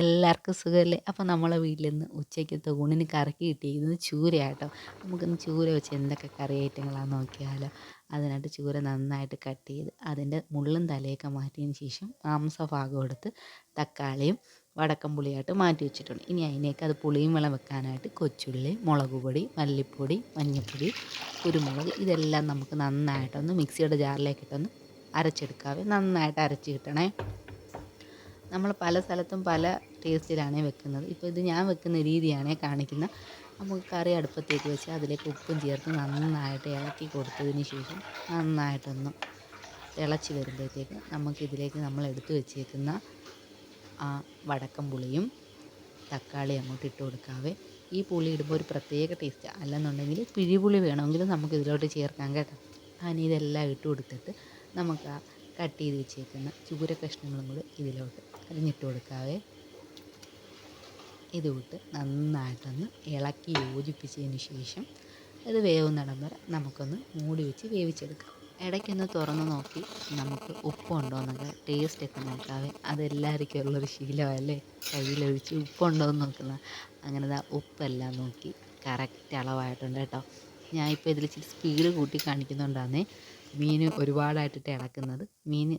എല്ലാവർക്കും സുഖമല്ലേ? അപ്പോൾ നമ്മളെ വീട്ടിൽ നിന്ന് ഉച്ചയ്ക്കത്തെ ഊണിന് കറിക്ക് കിട്ടിയിരിക്കുന്നത് ചൂരയാട്ടോ. നമുക്കിന്ന് ചൂര വെച്ച് എന്തൊക്കെ കറി ഐറ്റങ്ങളാണെന്ന് നോക്കിയാലോ. അതിനായിട്ട് ചൂര നന്നായിട്ട് കട്ട് ചെയ്ത് അതിന്റെ മുള്ളും തലയൊക്കെ മാറ്റിയതിന് ശേഷം മാംസഭാഗം എടുത്ത് തക്കാളിയും വടക്കം പുളിയായിട്ട് മാറ്റി വെച്ചിട്ടുണ്ട്. ഇനി അതിനേക്ക് അത് പുളിയും വെള്ളം വെക്കാനായിട്ട് കൊച്ചുള്ളി മുളക് പൊടി മല്ലിപ്പൊടി മഞ്ഞൾപ്പൊടി കുരുമുളക് ഇതെല്ലാം നമുക്ക് നന്നായിട്ടൊന്ന് മിക്സിയുടെ ജാറിലേക്കിട്ടൊന്ന് അരച്ചെടുക്കാവേ. നന്നായിട്ട് അരച്ച് കിട്ടണേ. നമ്മൾ പല സ്ഥലത്തും പല ടേസ്റ്റിലാണ് വെക്കുന്നത്. ഇപ്പോൾ ഇത് ഞാൻ വെക്കുന്ന രീതിയാണ് കാണിക്കുന്നത്. നമുക്ക് കറി അടുപ്പത്തേക്ക് വെച്ച് അതിലേക്ക് ഉപ്പും ചേർത്ത് നന്നായിട്ട് ഇളക്കി കൊടുത്തതിന് ശേഷം നന്നായിട്ടൊന്ന് തിളച്ച് വരുമ്പോഴത്തേക്ക് നമുക്കിതിലേക്ക് നമ്മൾ എടുത്തു വെച്ചേക്കുന്ന ആ വടക്കം പുളിയും തക്കാളി അങ്ങോട്ട് ഇട്ട് കൊടുക്കാവേ. ഈ പുളി ഇടുമ്പോൾ ഒരു പ്രത്യേക ടേസ്റ്റ് അല്ലെന്നുണ്ടെങ്കിൽ പിഴിപുളി വേണമെങ്കിൽ നമുക്ക് ഇതിലോട്ട് ചേർക്കാം കേട്ടോ. അതിന് ഇതെല്ലാം ഇട്ട് കൊടുത്തിട്ട് നമുക്ക് ആ കട്ട് ചെയ്ത് വെച്ചേക്കുന്ന ചൂര കഷ്ണങ്ങളും കൂടി ഇതിലോട്ട് അരിഞ്ഞിട്ട് കൊടുക്കാവേ. ഇത് വിട്ട് നന്നായിട്ടൊന്ന് ഇളക്കി യോജിപ്പിച്ചതിന് ശേഷം ഇത് വേവുന്നിടം വരെ നമുക്കൊന്ന് മൂടി വെച്ച് വേവിച്ചെടുക്കാം. ഇടയ്ക്കൊന്ന് തുറന്ന് നോക്കി നമുക്ക് ഉപ്പുണ്ടോ എന്നൊക്കെ ടേസ്റ്റൊക്കെ നോക്കാവേ. അതെല്ലാവർക്കും ഉള്ളൊരു ശീലമല്ലേ? കയ്യിലൊഴിച്ച് ഉപ്പുണ്ടോ എന്ന് നോക്കുന്ന. അങ്ങനെ ദാ ഉപ്പെല്ലാം നോക്കി കറക്റ്റ് അളവായിട്ടുണ്ട് കേട്ടോ. ഞാൻ ഇപ്പോൾ ഇതിൽ ഇച്ചിരി സ്പീഡ് കൂട്ടി കാണിക്കുന്നുണ്ടാന്നേ. മീൻ ഒരുപാടായിട്ടിട്ട് ഇളക്കുന്നത്. മീൻ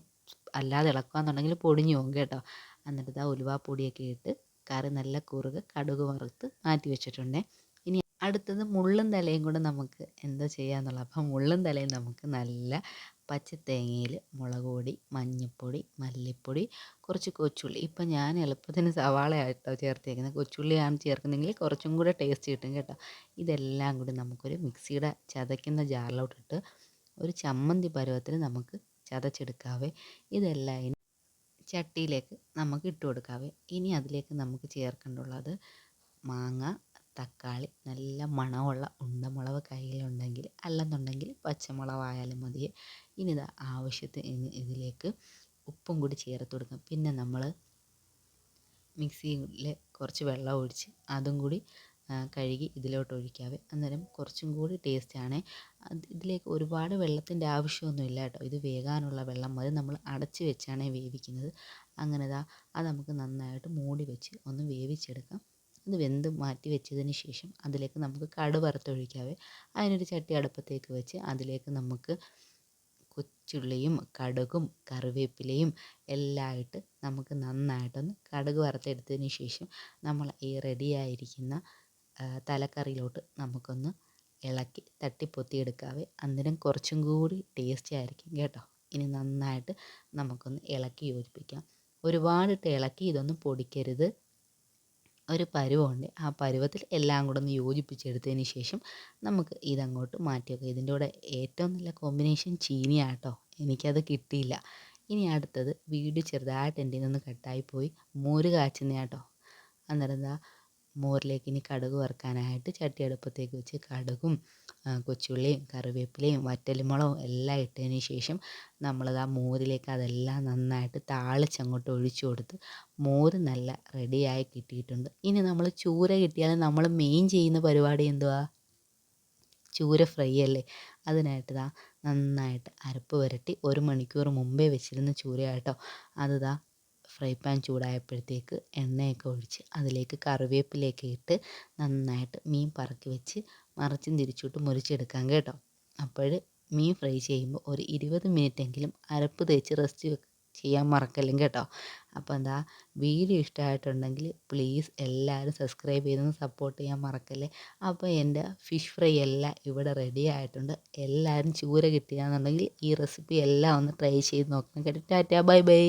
അല്ലാതെ ഇളക്കുകയെന്നുണ്ടെങ്കിൽ പൊടിഞ്ഞു പോകും കേട്ടോ. എന്നിട്ട് ഇതാ ഉലുവാപ്പൊടിയൊക്കെ ഇട്ട് കറി നല്ല കുറുക് കടുക് വറുത്ത് മാറ്റി വെച്ചിട്ടുണ്ട്. ഇനി അടുത്തത് മുള്ളും തലയും കൂടെ നമുക്ക് എന്താ ചെയ്യാന്നുള്ളത്. അപ്പം മുള്ളും തലയും നമുക്ക് നല്ല പച്ചത്തേങ്ങയിൽ മുളക് പൊടി മഞ്ഞൾപ്പൊടി മല്ലിപ്പൊടി കുറച്ച് കൊച്ചുള്ളി. ഇപ്പം ഞാൻ എളുപ്പത്തിന് സവാള ആയിട്ടോ ചേർത്തേക്കുന്നത്. കൊച്ചുള്ളിയാണ് ചേർക്കുന്നതെങ്കിൽ കുറച്ചും കൂടെ ടേസ്റ്റ് കിട്ടും കേട്ടോ. ഇതെല്ലാം കൂടി നമുക്കൊരു മിക്സിയുടെ ചതയ്ക്കുന്ന ജാറിലോട്ടിട്ട് ഒരു ചമ്മന്തി പരുവത്തിന് നമുക്ക് ചതച്ചെടുക്കാവേ. ഇതെല്ലാം ഇനി ചട്ടിയിലേക്ക് നമുക്ക് ഇട്ട് കൊടുക്കാവേ. ഇനി അതിലേക്ക് നമുക്ക് ചേർക്കേണ്ടുള്ളത് മാങ്ങ തക്കാളി നല്ല മണമുള്ള ഉണ്ടമുളക് കയ്യിലുണ്ടെങ്കിൽ അല്ലെന്നുണ്ടെങ്കിൽ പച്ചമുളകായാലും മതി. ഇനി ഇത് ആവശ്യത്തിന് ഇതിലേക്ക് ഉപ്പും കൂടി ചേർത്ത് കൊടുക്കാം. പിന്നെ നമ്മൾ മിക്സിയിൽ കുറച്ച് വെള്ളം ഒഴിച്ച് അതും കൂടി കഴുകി ഇതിലോട്ട് ഒഴിക്കാവേ. അന്നേരം കുറച്ചും കൂടി ടേസ്റ്റാണ് ഇതിലേക്ക് ഒരുപാട് വെള്ളത്തിന്റെ ആവശ്യമൊന്നുമില്ല കേട്ടോ. ഇത് വേകാനുള്ള വെള്ളം മതി. നമ്മൾ അടച്ച് വെച്ചാണ് വേവിക്കുന്നത്. അങ്ങനെ ദാ അത് നമുക്ക് നന്നായിട്ട് മൂടി വെച്ച് ഒന്ന് വേവിച്ചെടുക്കാം. അത് വെന്ത് മാറ്റി വെച്ചതിന് ശേഷം അതിലേക്ക് നമുക്ക് കടു വറുത്തൊഴിക്കാവേ അതിനൊരു ചട്ടി അടുപ്പത്തേക്ക് വെച്ച് അതിലേക്ക് നമുക്ക് കൊച്ചുള്ളിയും കടുകും കറിവേപ്പിലയും എല്ലാം ഇട്ട് നമുക്ക് നന്നായിട്ടൊന്ന് കടുക് വറുത്തെടുത്തതിന് ശേഷം നമ്മൾ ഈ റെഡിയായിരിക്കുന്ന തലക്കറിയിലോട്ട് നമുക്കൊന്ന് ഇളക്കി തട്ടിപ്പൊത്തി എടുക്കാവേ അന്നേരം കുറച്ചും കൂടി ടേസ്റ്റി ആയിരിക്കും കേട്ടോ. ഇനി നന്നായിട്ട് നമുക്കൊന്ന് ഇളക്കി യോജിപ്പിക്കാം. ഒരുപാടിട്ട് ഇളക്കി ഇതൊന്നും പൊടിക്കരുത്. ഒരു പരുവമുണ്ട് ആ പരുവത്തിൽ എല്ലാം കൂടെ ഒന്ന് യോജിപ്പിച്ചെടുത്തതിന് ശേഷം നമുക്ക് ഇതങ്ങോട്ട് മാറ്റി വെക്കാം ഇതിന്റെ കൂടെ ഏറ്റവും നല്ല കോമ്പിനേഷൻ ചീനിയാട്ടോ എനിക്കത് കിട്ടിയില്ല. ഇനി അടുത്തത് വീട് ചെറുതായിട്ട് എന്റെ നിന്ന് കട്ടായിപ്പോയി മോര് കാച്ചുന്നതാട്ടോ അന്നേരം എന്താ മോരിലേക്ക് ഇനി കടുക് വറുക്കാനായിട്ട് ചട്ടി അടുപ്പത്തേക്ക് വെച്ച് കടുകും കൊച്ചുള്ളിയും കറിവേപ്പിലയും വറ്റൽമുളകും എല്ലാം ഇട്ടതിന് ശേഷം നമ്മളത് ആ മോരിലേക്ക് അതെല്ലാം നന്നായിട്ട് താളിച്ചങ്ങോട്ട് ഒഴിച്ചു കൊടുത്ത് മോര് നല്ല റെഡിയായി കിട്ടിയിട്ടുണ്ട്. ഇനി നമ്മൾ ചൂര കിട്ടിയാൽ നമ്മൾ മെയിൻ ചെയ്യുന്ന പരിപാടി എന്തുവാ? ചൂര ഫ്രൈ അല്ലേ? അതിനായിട്ട് ദാ നന്നായിട്ട് അരപ്പ് പുരട്ടി ഒരു മണിക്കൂർ മുമ്പേ വെച്ചിരുന്ന ചൂര കേട്ടോ അത് ദാ ഫ്രൈ പാൻ ചൂടായപ്പോഴത്തേക്ക് എണ്ണയൊക്കെ ഒഴിച്ച് അതിലേക്ക് കറിവേപ്പിലയൊക്കെ ഇട്ട് നന്നായിട്ട് മീൻ പറക്കി വെച്ച് മറിച്ചും തിരിച്ചിട്ട് മുറിച്ചെടുക്കാം കേട്ടോ. അപ്പോൾ മീൻ ഫ്രൈ ചെയ്യുമ്പോൾ ഒരു ഇരുപത് മിനിറ്റെങ്കിലും അരപ്പ് തേച്ച് റെസ്റ്റ് ചെയ്യാൻ മറക്കല്ലും കേട്ടോ. അപ്പോൾ എന്താ വീഡിയോ ഇഷ്ടമായിട്ടുണ്ടെങ്കിൽ പ്ലീസ് എല്ലാവരും സബ്സ്ക്രൈബ് ചെയ്തൊന്ന് സപ്പോർട്ട് ചെയ്യാൻ മറക്കല്ലേ? അപ്പോൾ എന്റെ ഫിഷ് ഫ്രൈ എല്ലാം ഇവിടെ റെഡി ആയിട്ടുണ്ട്. എല്ലാവരും ചൂര കിട്ടുകയാണെന്നുണ്ടെങ്കിൽ ഈ റെസിപ്പി എല്ലാം ഒന്ന് ട്രൈ ചെയ്ത് നോക്കണം കേട്ടോ. Tata bye bye.